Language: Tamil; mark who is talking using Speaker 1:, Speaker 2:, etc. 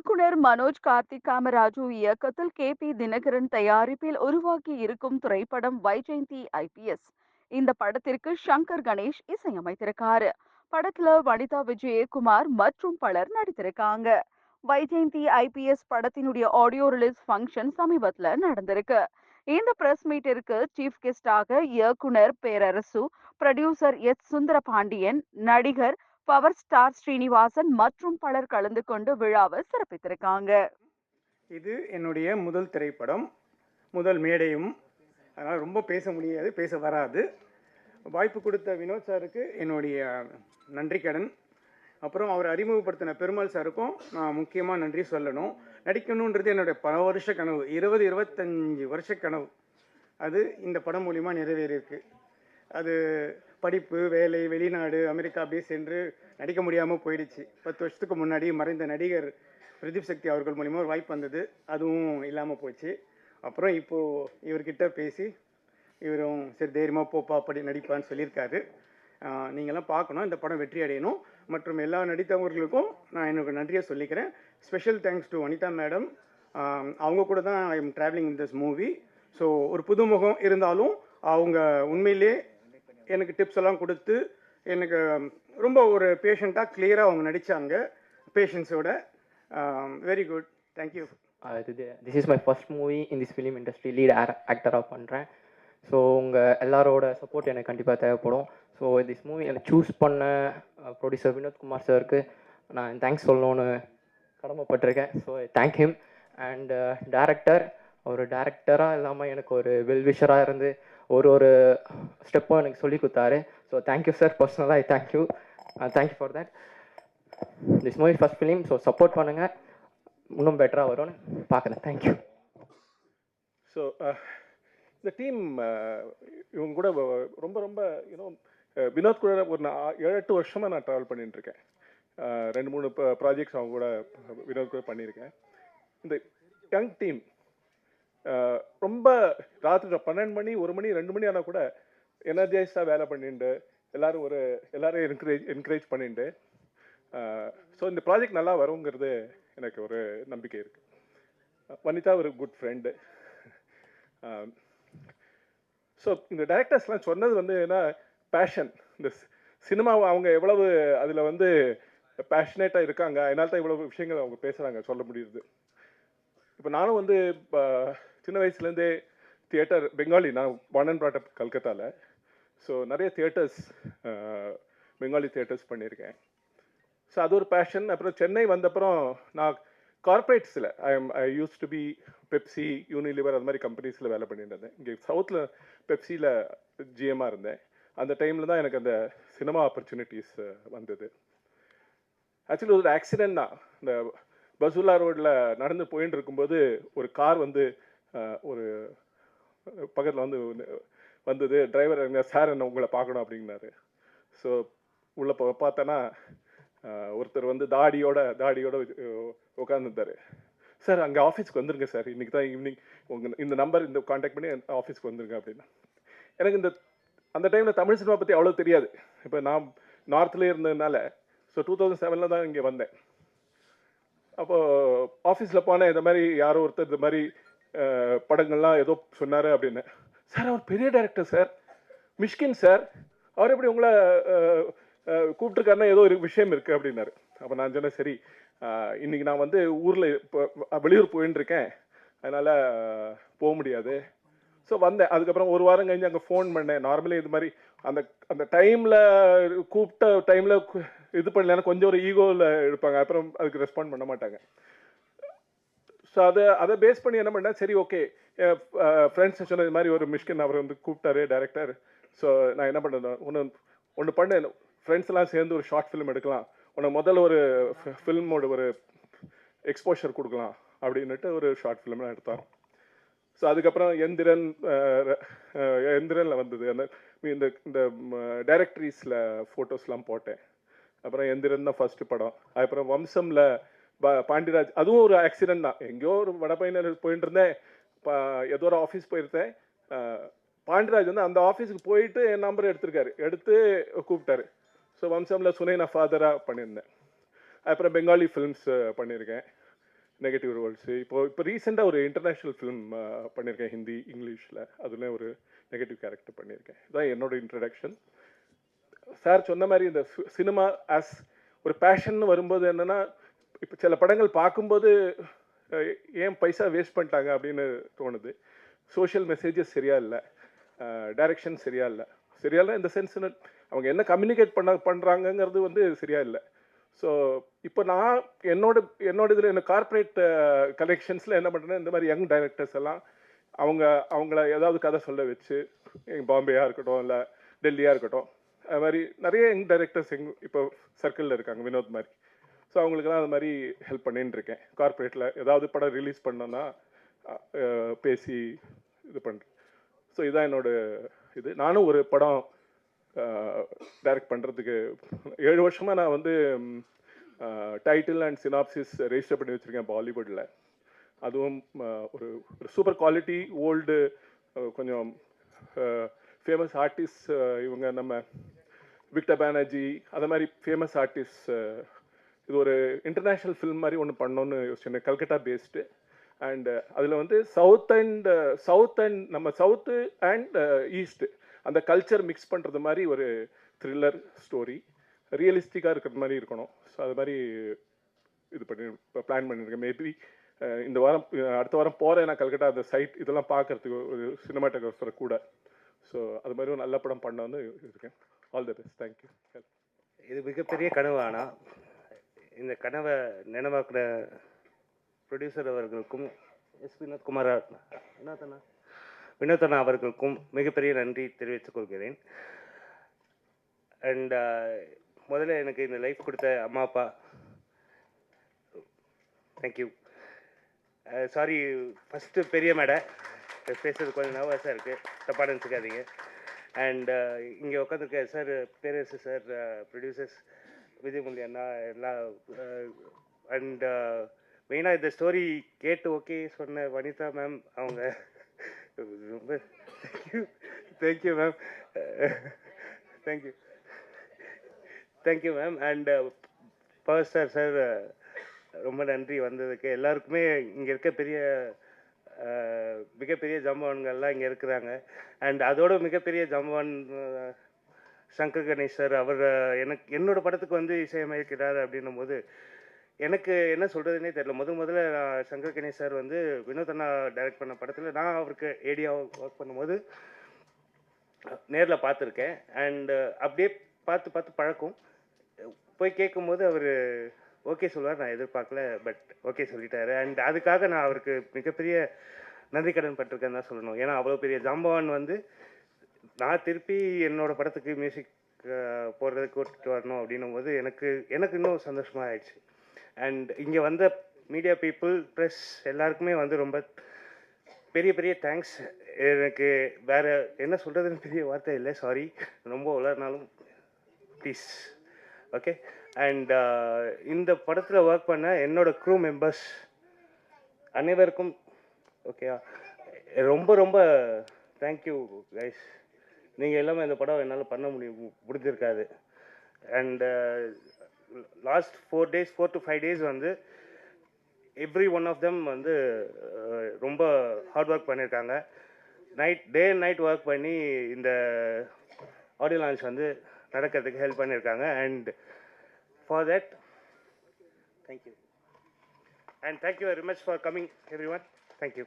Speaker 1: இயக்குனர் மனோஜ் கார்த்திக் காமராஜு இயக்கத்தில் கே. பி. தினகரன் தயாரிப்பில் உருவாக்கி இருக்கும் திரைப்படம் வைஜெயந்தி ஐபிஎஸ் இந்த படத்திற்கு சங்கர் கணேஷ் இசையமைத்திருக்காரு. படத்துல வனிதா விஜயகுமார் மற்றும் பலர் நடித்திருக்காங்க. வைஜெயந்தி ஐபிஎஸ் படத்தினுடைய ஆடியோ ரிலீஸ் ஃபங்க்ஷன் சமீபத்துல நடந்திருக்கு. இந்த பிரஸ் மீட்டிற்கு சீஃப் கெஸ்டாக இயக்குனர் பேரரசு ப்ரொடியூசர் எஸ். சுந்தர பாண்டியன் நடிகர் பவர் ஸ்டார் ஸ்ரீனிவாசன் மற்றும் பலர் கலந்து கொண்டு விழாவை சிறப்பித்திருக்காங்க.
Speaker 2: இது என்னுடைய முதல் திரைப்படம். முதல் மேடையும். அதனால் ரொம்ப பேச முடியாது பேச வராது. வாய்ப்பு கொடுத்த வினோத் சாருக்கு என்னுடைய நன்றி கடன். அப்புறம் அவர் அறிமுகப்படுத்தின பெருமாள் சாருக்கும் நான் முக்கியமாக நன்றி சொல்லணும். நடிக்கணுன்றது என்னுடைய பல வருஷ கனவு இருபது இருபத்தஞ்சி வருஷ கனவு. அது இந்த படம் மூலிமா நிறைவேறியிருக்கு. அது படிப்பு வேலை வெளிநாடு அமெரிக்கா அப்படியே சென்று நடிக்க முடியாமல் போயிடுச்சு. பத்து வருஷத்துக்கு முன்னாடி மறைந்த நடிகர் பிரதீப் சக்தி அவர்கள் மூலிமா ஒரு வாய்ப்பு வந்தது. அதுவும் இல்லாமல் போச்சு. அப்புறம் இப்போது இவர்கிட்ட பேசி இவரும் சரி தைரியமாக போப்பா அப்படி நடிப்பான்னு சொல்லியிருக்காரு. நீங்களாம் பார்க்கணும். இந்த படம் வெற்றி அடையணும். மற்றும் எல்லா நடித்தவர்களுக்கும் நான் எனக்கு நன்றியை சொல்லிக்கிறேன். Special thanks to Vanitha madam. அவங்க கூட தான் I am travelling in this movie so ஒரு புதுமுகம் இருந்தாலும் அவங்க உண்மையிலே எனக்கு டிப்ஸ் எல்லாம் கொடுத்து எனக்கு ரொம்ப ஒரு பேஷண்ட்டாக கிளியராக அவங்க நடித்தாங்க பேஷன்ஸோட வெரி குட் தேங்க்யூ
Speaker 3: இது this is my first movie in this film industry lead ஆக்டராக பண்ணுறேன் ஸோ உங்கள் எல்லாரோட சப்போர்ட் எனக்கு கண்டிப்பாக தேவைப்படும். ஸோ திஸ் மூவி எனக்கு சூஸ் பண்ண uh, ப்ரொடியூசர் வினோத்குமார் சாருக்கு நான் தேங்க்ஸ் சொல்லணும்னு கடமைப்பட்டிருக்கேன். So thank him and director ஒரு டேரக்டராக இல்லாமல் எனக்கு ஒரு வெல்விஷராக இருந்து ஒரு ஒரு ஸ்டெப்பும் எனக்கு சொல்லி கொடுத்தாரு. ஸோ தேங்க்யூ சார் பர்சனலாக thank you thank you for that this movie first film so support பண்ணுங்கள் இன்னும் பெட்டராக வரும்னு பார்க்குறேன். தேங்க்யூ
Speaker 4: ஸோ uh, இந்த டீம் uh, இவங்க கூட ரொம்ப ரொம்ப யூனோ uh, வினோத் கூட ஒரு நான் ஏழு எட்டு வருஷமாக நான் ட்ராவல் பண்ணிட்டுருக்கேன் ரெண்டு மூணு ப்ராஜெக்ட்ஸ் அவங்க கூட வினோத் கூட பண்ணியிருக்கேன். இந்த யங் டீம் ரொம்ப ராத்திரி பன்னெண்டு மணி ஒரு மணி ரெண்டு மணி ஆனால் கூட எனர்ஜைஸ்டாக வேலை பண்ணிட்டு எல்லாரும் ஒரு எல்லாரும் என்கரேஜ் என்கரேஜ் பண்ணிட்டு ஸோ இந்த ப்ராஜெக்ட் நல்லா வருங்கிறது எனக்கு ஒரு நம்பிக்கை இருக்குது வனிதா ஒரு குட் ஃப்ரெண்டு ஸோ இந்த டைரக்டர்ஸ்லாம் சொன்னது வந்து என்ன பேஷன் இந்த சினிமா அவங்க எவ்வளவு அதில் வந்து பேஷனேட்டாக இருக்காங்க அதனால தான் இவ்வளவு விஷயங்கள் அவங்க பேசுகிறாங்க சொல்ல முடியுது. இப்போ நானும் வந்து இப்போ சின்ன வயசுலேருந்தே தியேட்டர் பெங்காலி நான் ஒன் அண்ட் ப்ராட்டப் கல்கத்தாவில் ஸோ நிறைய தியேட்டர்ஸ் பெங்காலி தியேட்டர்ஸ் பண்ணியிருக்கேன். ஸோ அது ஒரு பேஷன் அப்புறம் சென்னை வந்தப்புறம் நான் கார்ப்பரேட்ஸில் I am I use to be Pepsi Unilever அது மாதிரி கம்பெனிஸில் வேலை பண்ணிட்டு இருந்தேன். இங்கே சவுத்தில் பெப்சியில் ஜிஎம்மாக இருந்தேன். அந்த டைமில் தான் எனக்கு அந்த சினிமா ஆப்பர்ச்சுனிட்டிஸ் வந்தது. ஆக்சுவலி ஒரு ஆக்சிடென்ட் தான் இந்த பசுல்லா ரோடில் நடந்து போயின்னு இருக்கும்போது ஒரு கார் வந்து ஒரு பக்கத்தில் வந்து வந்தது டிரைவர் எங்க சார் என்ன உங்களை பார்க்கணும் அப்படின்னாரு. ஸோ உள்ளே போ ஒருத்தர் வந்து தாடியோட தாடியோட உட்காந்துருந்தாரு சார் அங்கே ஆஃபீஸ்க்கு வந்துருங்க சார் இன்றைக்கி தான் ஈவினிங் உங்கள் இந்த நம்பர் இந்த காண்டாக்ட் பண்ணி ஆஃபீஸ்க்கு வந்துருங்க அப்படின்னா. எனக்கு இந்த அந்த டைமில் தமிழ் சினிமா பற்றி அவ்வளோ தெரியாது. இப்போ நான் நார்த்லேயே இருந்ததுனால ஸோ டூ தௌசண்ட் செவனில் தான் இங்கே வந்தேன். அப்போது ஆஃபீஸில் போனேன். இந்த மாதிரி யாரோ ஒருத்தர் இந்த மாதிரி படங்கள்லாம் ஏதோ சொன்னார் அப்படின்னு. சார் அவர் பெரிய டைரக்டர் சார். மிஷ்கின் சார். அவர் எப்படி உங்களை கூப்பிட்டுருக்காருன்னா ஏதோ ஒரு விஷயம் இருக்குது அப்படின்னாரு. அப்போ நான் சொன்னேன் சரி இன்னைக்கு நான் வந்து ஊரில் இப்போ வெளியூர் போயின்னு இருக்கேன் அதனால் போக முடியாது. ஸோ வந்தேன். அதுக்கப்புறம் ஒரு வாரம் கழிஞ்சு அங்கே ஃபோன் பண்ணேன். நார்மலி இது மாதிரி அந்த அந்த டைமில் கூப்பிட்ட டைமில் இது பண்ணலன்னா கொஞ்சம் ஒரு ஈகோவில் எடுப்பாங்க. அப்புறம் அதுக்கு ரெஸ்பாண்ட் பண்ண மாட்டாங்க. ஸோ அதை அதை பேஸ் பண்ணி என்ன பண்ணேன்? சரி ஓகே ஃப்ரெண்ட்ஸ் சொன்ன இது மாதிரி ஒரு மிஷ்கின் அவர் வந்து கூப்பிட்டாரு டேரக்டர் ஸோ நான் என்ன பண்ணேன்? ஒன்று ஒன்று பண்ணேன். ஃப்ரெண்ட்ஸ் எல்லாம் சேர்ந்து ஒரு ஷார்ட் ஃபிலிம் எடுக்கலாம். உனக்கு முதல்ல ஒரு ஃபில்மோட ஒரு எக்ஸ்போஷர் கொடுக்கலாம் அப்படின்னுட்டு ஒரு ஷார்ட் ஃபிலிம்லாம் எடுத்தோம். ஸோ அதுக்கப்புறம் எந்திரன் எந்திரனில் வந்தது. அந்த இந்த இந்த டைரக்டரிஸில் ஃபோட்டோஸ்லாம் போட்டேன். அப்புறம் எந்திரன் தான் ஃபஸ்ட்டு படம். அதுக்கப்புறம் வம்சம்ல பாண்டிராஜ் அதுவும் ஒரு ஆக்சிடென்ட் தான். எங்கேயோ ஒரு வடபயனர் போயிட்டு இருந்தேன் ஏதோ ஒரு ஆஃபீஸ் போயிருந்தேன். பாண்டிராஜ் வந்து அந்த ஆஃபீஸுக்கு போயிட்டு என் நம்பர் எடுத்திருக்காரு. எடுத்து கூப்பிட்டாரு. ஸோ வம்சம்ல சுனைனா ஃபாதராக பண்ணியிருந்தேன். அப்புறம் பெங்காலி ஃபிலிம்ஸ் பண்ணியிருக்கேன். நெகட்டிவ் ரோல்ஸு இப்போ இப்போ ரீசெண்டாக ஒரு இன்டர்நேஷ்னல் ஃபிலிம் பண்ணியிருக்கேன். ஹிந்தி இங்கிலீஷில். அதுலேயும் ஒரு நெகட்டிவ் கேரக்டர் பண்ணியிருக்கேன். இதுதான் என்னோட இன்ட்ரடக்ஷன் சார் சொன்ன மாதிரி இந்த சினிமா ஆஸ் ஒரு பேஷன் வரும்போது என்னென்னா இப்போ சில படங்கள் பார்க்கும்போது ஏன் பைசா வேஸ்ட் பண்ணிட்டாங்க அப்படின்னு தோணுது. சோஷியல் மெசேஜஸ் சரியா இல்லை. டைரக்ஷன் சரியா இல்லை. சரியா இல்லை இந்த சென்ஸ் அவங்க என்ன கம்யூனிகேட் பண்ண பண்ணுறாங்கங்கிறது வந்து சரியா இல்லை. ஸோ இப்போ நான் என்னோட என்னோட இதில் என்ன கார்ப்பரேட் கலெக்ஷன்ஸில் என்ன பண்ணுறேன்னா இந்த மாதிரி யங் டைரக்டர்ஸ் எல்லாம் அவங்க அவங்கள ஏதாவது கதை சொல்ல வச்சு பாம்பேயாக இருக்கட்டும் இல்லை டெல்லியாக இருக்கட்டும் அது மாதிரி நிறைய யங் டைரக்டர்ஸ் எங் இப்போ சர்க்கிளில் இருக்காங்க வினோத் மாதிரி. ஸோ அவங்களுக்கெல்லாம் அது மாதிரி ஹெல்ப் பண்ணின்னு இருக்கேன். கார்ப்பரேட்டில் ஏதாவது படம் ரிலீஸ் பண்ணோன்னா பேசி இது பண்ணுறேன் ஸோ இதுதான் என்னோட இது. நானும் ஒரு படம் டைரக்ட் பண்ணுறதுக்கு ஏழு வருஷமாக நான் வந்து டைட்டில் அண்ட் சினாப்சிஸ் ரெஜிஸ்டர் பண்ணி வச்சுருக்கேன் பாலிவுட்டில் அதுவும் ஒரு ஒரு சூப்பர் குவாலிட்டி ஓல்டு கொஞ்சம் ஃபேமஸ் ஆர்டிஸ்ட் இவங்க நம்ம விக்டர் பானர்ஜி அந்த மாதிரி ஃபேமஸ் ஆர்டிஸ்ட் இது ஒரு இன்டர்நேஷ்னல் ஃபில்ம் மாதிரி ஒன்று பண்ணோன்னு யோசிச்சேன் கல்கட்டா பேஸ்டு அண்ட் uh, அதில் வந்து சவுத் அண்ட் சவுத் அண்ட் நம்ம சவுத்து அண்ட் ஈஸ்ட் அந்த கல்ச்சர் மிக்ஸ் பண்ணுறது மாதிரி ஒரு த்ரில்லர் ஸ்டோரி ரியலிஸ்டிக்காக இருக்கிற மாதிரி இருக்கணும். ஸோ அது மாதிரி இது பண்ணி இப்போ பிளான் பண்ணியிருக்கேன் மேபி uh, இந்த வாரம் uh, அடுத்த வாரம் போகிறேன் நான் கல்கட்டா அந்த சைட் இதெல்லாம் பார்க்கறதுக்கு ஒரு சினிமாட்டோகிராஃபர் கூட. ஸோ அது மாதிரி ஒரு நல்ல படம் பண்ணணும்னு இருக்கேன். ஆல் தி பெஸ்ட் தேங்க்யூ
Speaker 5: இது மிகப்பெரிய கனவு ஆனால் இந்த கனவை நினைவாக்குற ப்ரொடியூசர் அவர்களுக்கும் எஸ். வினோத்குமார் வினோதனா வினோதனா அவர்களுக்கும் மிகப்பெரிய நன்றி தெரிவித்துக் கொள்கிறேன். அண்ட் uh, முதல்ல எனக்கு இந்த லைஃப் கொடுத்த அம்மா அப்பா தேங்க்யூ சாரி ஃபஸ்ட்டு பெரிய மேடை. பேசுறது கொஞ்சம் நர்வஸாக இருக்குது தப்பாக நினச்சிக்காதீங்க. அண்ட் uh, இங்கே உட்காந்துருக்க sir Perarasu sir producers uh, விஜயமுல்லி அண்ணா எல்லாம் அண்ட் மெயினாக இந்த ஸ்டோரி கேட்டு ஓகே சொன்ன வனிதா மேம் அவங்க ரொம்ப thank you thank you ma'am thank you thank you ma'am and power sir sir ரொம்ப நன்றி வந்ததுக்கு. எல்லாருக்குமே இங்கே இருக்க பெரிய மிகப்பெரிய ஜம்பவான்கள்லாம் இங்கே இருக்கிறாங்க. அண்ட் அதோட மிகப்பெரிய ஜம்பவான் சங்கர் கணேஷ் சார் அவர் எனக்கு என்னோட படத்துக்கு வந்து இசையமைக்கிறார் அப்படின்னும் போது எனக்கு என்ன சொல்கிறதுனே தெரியல. முதல் முதல்ல நான் சங்கர் கணேசர் சார் வந்து வினோத் அண்ணா டைரக்ட் பண்ண படத்தில் நான் அவருக்கு ஏடியா ஒர்க் பண்ணும்போது நேரில் பார்த்துருக்கேன். அண்டு அப்படியே பார்த்து பார்த்து பழக்கம். போய் கேட்கும்போது அவர் ஓகே சொல்லுவார். நான் எதிர்பார்க்கல பட் ஓகே சொல்லிட்டாரு. அண்ட் அதுக்காக நான் அவருக்கு மிகப்பெரிய நன்றி கடன் பட்டிருக்கேன்னு தான் சொல்லணும். ஏன்னா அவ்வளோ பெரிய ஜாம்பவான் வந்து நான் திருப்பி என்னோட படத்துக்கு மியூசிக் போடுறதுக்கு கூட்டிட்டு வரணும் அப்படின்னும் போது எனக்கு எனக்கு இன்னும் சந்தோஷமாக ஆயிடுச்சு. அண்ட் இங்கே வந்த மீடியா பீப்புள் ப்ரெஸ் எல்லாருக்குமே வந்து ரொம்ப பெரிய பெரிய தேங்க்ஸ் எனக்கு வேற என்ன சொல்கிறதுன்னு பெரிய வார்த்தை இல்லை. சாரி ரொம்ப உலர்னாலும் ப்ளீஸ் ஓகே அண்ட் இந்த படத்தில் ஒர்க் பண்ண என்னோட க்ரூ மெம்பர்ஸ் அனைவருக்கும் ஓகேயா ரொம்ப ரொம்ப தேங்க்யூ கைஸ் நீங்கள் எல்லாமே இந்த படம் என்னால் பண்ண முடியும். முடிஞ்சிருக்காது. And last four days four to five days வந்து எவ்ரி ஒன் ஆஃப் தெம் வந்து uh, ரொம்ப ஹார்ட் ஒர்க் பண்ணியிருக்காங்க night day and night work பண்ணி இந்த ஆடியோ லான்ச் வந்து நடக்கிறதுக்கு ஹெல்ப் பண்ணியிருக்காங்க and for that thank you and thank you very much for coming everyone thank you